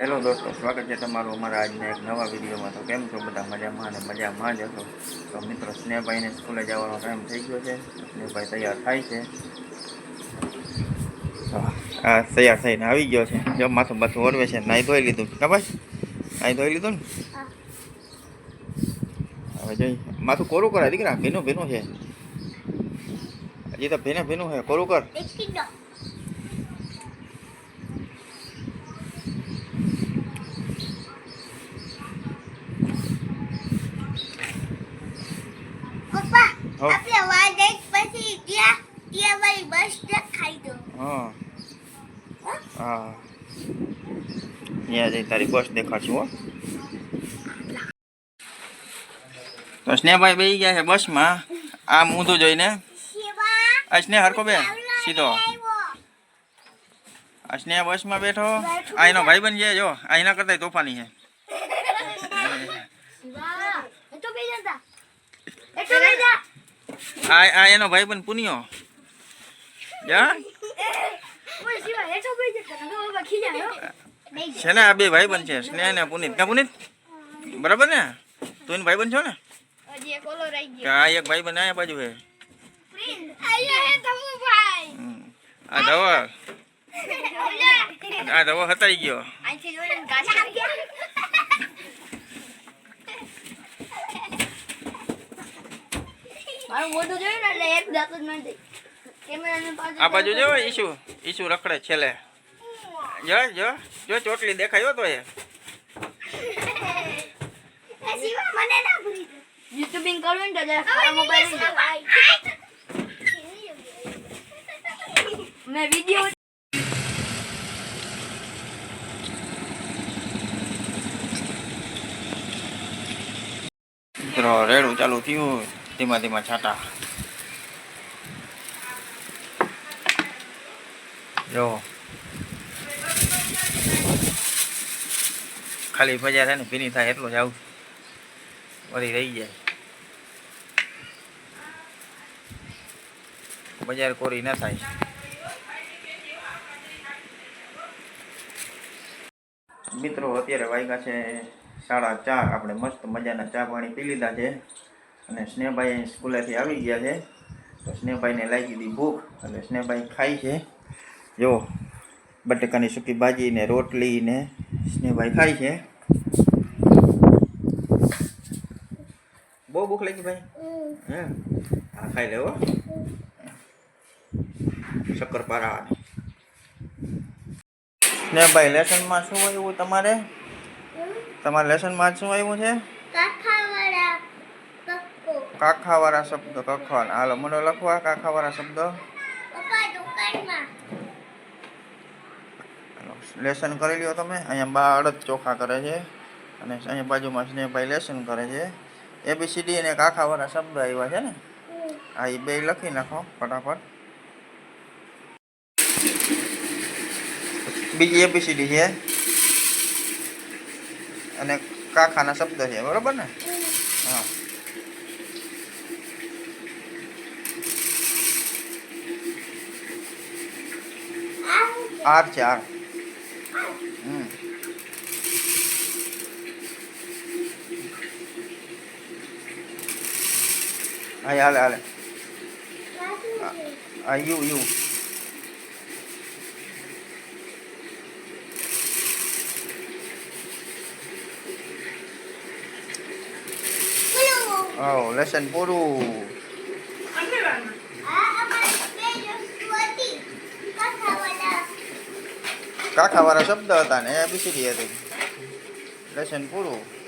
Hello દોસ્તો, સ્વાગત છે તમારું અમારા આજના એક નવા વિડીયોમાં. તો કેમ છો બધા? મજામાં અને મજામાં જ હશો? તો મિત્રો, સ્નેહભાઈને સ્કૂલે જવાનો ટાઈમ થઈ ગયો છે. સ્નેહભાઈ તૈયાર થાય છે. આ તૈયાર થઈને આવી ગયો છે. જો માથું માથું ઓરવે છે નાહી ધોઈ લીધું. ખબર નાહી ધોઈ લીધું ને? હવે જોઈ, માથું કોરું કરાય? દીકરા, ભીનું ભીનું છે. હજી તો ભીને ભીનું છે. કોરું કર પપ્પા હો. આપણે વાડેક પછી ત્યાં ત્યાં વાળી બસ ખાઈ દો હા. હા. ત્યાં જઈ તારી બસ દેખાડશું હો. તો સ્નેહભાઈ બેસી ગયા છે બસમાં. આ ઊંધું જોઈને. આ સ્નેહ હરકો બે સીધો. આ સ્નેહ બસમાં બેઠો. આ એનો બન જાય જો. આ એના કરતા તોફાની છે. શિવા એ તો બે જતા એ તો. બે જા આ આ એનો બન પુનિયો. જા ઓય શિવા એ તો બે જતા તો બાબા ખીજાયો છે ને આ બે ભાઈ બન છે? સ્નેહ ને પુનિત. ક્યાં પુનિત? બરાબર ને? તું એને ભાઈ બન છો ને? આ એક ભાઈ બન આ આયા બાજુ હે? ભાઈ. આ દવા આ દવા હતાઈ ગયો. આથી જોઈને ગાડી મારું મોઢું જોયું ને એટલે એક દાંત જ નથી. કેમેરાની પાસે આ બાજુ જો ઈશુ ઈશુ રખડે છેલ્લે. જો જો જો ચોટલી દેખાયો તો એ યુટ્યુબિંગ કરવું ને તો મોબાઈલ મેં વિડિયો મિત્રો રેડું ચાલુ થયું. ધીમા ધીમા છાટા. જો. ખાલી ભજા થાય ને, ભીની થાય એટલું જ આવું. વળી રહી જાય. બજાર કોરી ના મિત્રો અત્યારે વાગ્યા છે સાડા ચાર. આપણે મસ્ત મજાના ચા પાણી પી લીધા છે. અને સ્નેહભાઈ સ્કૂલેથી આવી ગયા છે. તો સ્નેહભાઈને લાગી દીધી ભૂખ. એટલે સ્નેહભાઈ ખાય છે. જો બટેકાની સૂકી ભાજી ને રોટલી ને સ્નેહભાઈ ખાય છે. બહુ ભૂખ લાગી ભાઈ? હે? હા ખાઈ લેવો શક્કરપારા ને. ભાઈ લેસનમાં શું આવ્યું તમારે? તમારા લેસનમાં શું આવ્યું છે? કાખાવાળા શબ્દ. કખવાના હાલો મને લખવા કાખાવાળા શબ્દ. લેસન કરી લ્યો તમે. અહીંયા બા અડદ ચોખા કરે છે અને અહીંયા બાજુમાં સ્નેહભાઈ લેસન કરે છે. એબીસીડી અને કાખાવાળા શબ્દ આવ્યા છે ને. હા એ બે લખી નાખો ફટાફટ. બીજી એબીસીડી છે. અને કાખાના શબ્દ છે, બરોબર ને? હા. આર છે, આર. હમ હા. હાલે હાલે આ યુ યુ લેસન પૂરું. કાખાવાળા શબ્દ હતા ને એ બીસીડી હતી. લેસન પૂરું.